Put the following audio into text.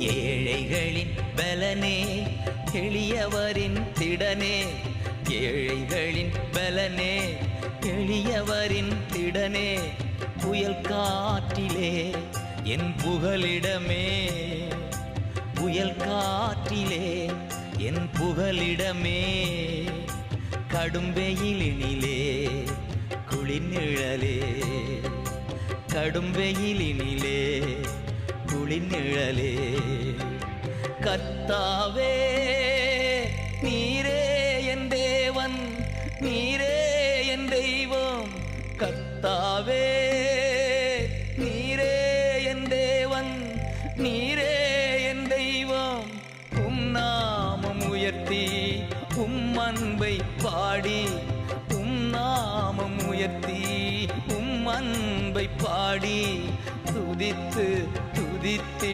ஏழைகளின் பலனே எளியவரின் திடனே. ஏழைகளின் பலனே எளியவரின் திடனே. புயல் காற்றிலே என் புகலிடமே. புயல் காற்றிலே என் புகலிடமே. கடும் வெயிலினிலே குளிர்நிழலே. கடும் வெயிலினிலே குளிர்நிழலே. கர்த்தாவே நீரே என் தேவன் நீரே என் தெய்வம். கர்த்தாவே நீரே என் தேவன் நீரே என் தெய்வம். உம் நாமம் உயர்த்தி உம் அன்பை பாடி உம் நாமம் உயர்த்தி உம் அன்பை பாடி துதித்து துதித்து